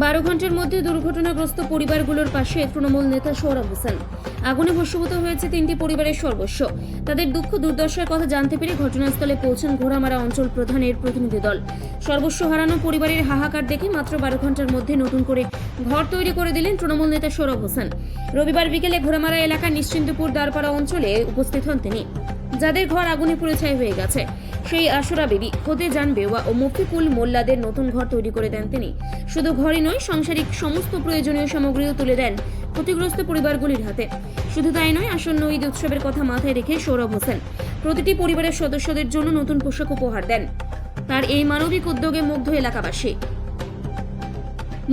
বারো ঘণ্টার মধ্যে দুর্ঘটনাগ্রস্ত পরিবারগুলোর পাশে তৃণমূল নেতা সৌরভ হোসেন। আগুনে ভস্মীভূত হয়েছে তিনটি পরিবারের সর্বস্ব। তাদের দুঃখ দুর্দশার কথা জানতে পেরে ঘটনাস্থলে পৌঁছান ঘোড়ামারা অঞ্চল প্রধানের প্রতিনিধি দল। সর্বস্ব হারানো পরিবারের হাহাকার দেখে মাত্র বারো ঘণ্টার মধ্যে নতুন করে ঘর তৈরি করে দিলেন তৃণমূল নেতা সৌরভ হোসেন। রবিবার বিকেলে ঘোড়ামারা এলাকার নিশ্চিন্তপুর দ্বারপাড়া অঞ্চলে উপস্থিত হন তিনি। যাদের ঘর আগুনে পুড়ে ছাই হয়ে গেছে। সেই আশুরা বেদি হতে যান বেওয়া ও মফিকুল মোল্লাদের নতুন ঘর তৈরি করে দেন তিনি। শুধু ঘরই নয়, সাংসারিক সমস্ত প্রয়োজনীয় সামগ্রীও তুলে দেন ক্ষতিগ্রস্ত পরিবারগুলির হাতে। শুধু তাই নয়, আসন্ন ঈদ উৎসবের কথা মাথায় রেখে সৌরভ হোসেন প্রতিটি পরিবারের সদস্যদের জন্য নতুন পোশাক উপহার দেন। তার এই মানবিক উদ্যোগে মুগ্ধ এলাকাবাসী।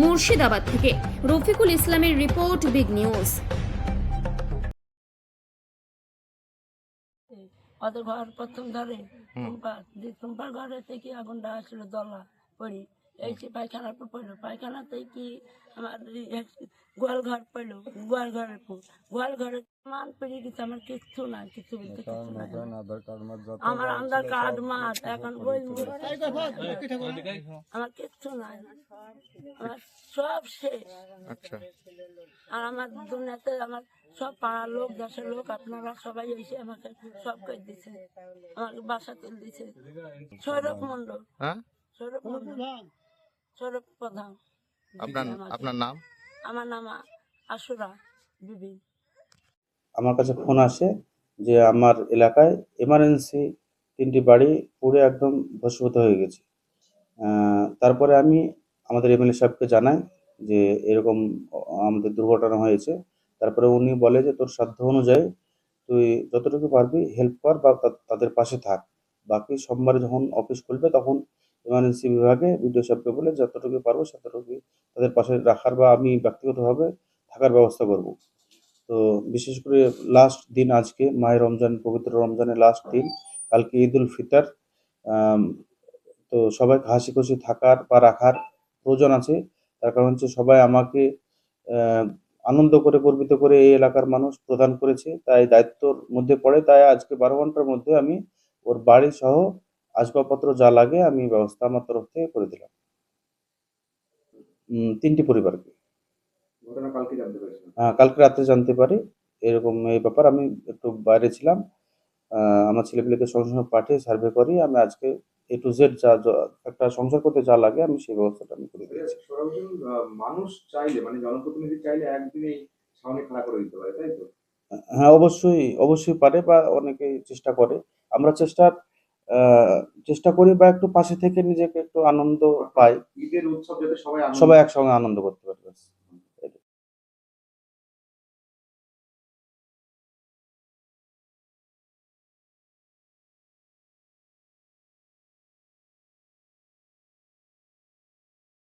মুর্শিদাবাদ থেকে রফিকুল ইসলামের রিপোর্ট, বিগ নিউজ। ওদের ঘর প্রথম ধরে সোমবার যে টুম্পার ঘরে থেকে আগুনটা আসলো দলা পড়ি এই সে পায়খানার পর পড়ল পায়খানাতে কি আমার গোয়াল ঘর পড়ল গোয়াল ঘরের পর। গোয়াল ঘরে মান পেরিয়ে গেছে আমার কিচ্ছু নাই কিছু বলতে কিছু আমার আধার কার্ড মাঠ এখন বই আমার কিচ্ছু নাই। আমার সব শেষ। আচ্ছা। আর আমার দুনিয়াতে আমার সব পাড়ার লোক দেশের লোক আপনারা সবাই এসে আমাকে সব করে দিছে। আমাকে বাসা তুল দিছে। সৌরভ মন্ডল হ্যাঁ? সৌরভ মন্ডল সৌরভ প্রধান আপনার আপনার নাম? আমার নাম আশুরা বিবি। আমার কাছে ফোন আসে যে আমার এলাকায় এমার্জেন্সি তিনটি বাড়ি পুরো একদম ভস্মীভূত হয়ে গেছে। আহ, তারপরে আমি আমাদের এমএলএ সাহেবকে জানাই যে এরকম আমাদের দুর্ঘটনা হয়েছে। তারপরে উনি বলে যে তোর সাধ্য অনুযায়ী তুই যতটুকু পারবি হেল্প কর বা তাদের পাশে থাক। বাকি সোমবারে যখন অফিস খুলবে তখন এমার্জেন্সি বিভাগে বিডিও সাহেবকে বলে যতটুকু পারব ততটুকু তাদের পাশে রাখার বা আমি ব্যক্তিগতভাবে থাকার ব্যবস্থা করব। তো বিশেষ করে লাস্ট দিন আজকে, মায়ের রমজান, পবিত্র রমজানের লাস্ট দিন, কালকে ঈদ উল ফিতর তো সবাইকে হাসি খুশি থাকার বা রাখার প্রয়োজন আছে। তার কারণ হচ্ছে সবাই আমাকে আনন্দ করে, গর্বিত করে এই এলাকার মানুষ প্রদান করেছে। তাই দায়িত্বর মধ্যে পড়ে, তাই আজকে বারো ঘণ্টার মধ্যে আমি ওর বাড়ি সহ আসবাবপত্র যা লাগে আমি ব্যবস্থা আমার তরফ থেকে করে দিলাম। তিনটি পরিবারকে। হ্যাঁ কালকে রাত্রে জানতে পারি। এরকম এই ব্যাপার। আমি একটু বাইরে ছিলাম। আমার ছেলেপিলেকে সঙ্গে সঙ্গে পাঠিয়ে সার্ভে করি। আমি আজকে এ টু জেড যা একটা সংসার করতে যা লাগে আমি সেই ব্যবস্থাটা আমি করে দিয়েছি মানুষ চাইলে মানে জনপ্রতিনিধি চাইলে একদিনেই সামনে খাড়া করে দিতে পারে তাই তো? হ্যাঁ অবশ্যই অবশ্যই পারে বা অনেকে চেষ্টা করে। আমরা চেষ্টা চেষ্টা করি বা একটু পাশে থেকে নিজেকে একটু আনন্দ পাই। ঈদের উৎসব যাতে সবাই সবাই একসঙ্গে আনন্দ করতে পারে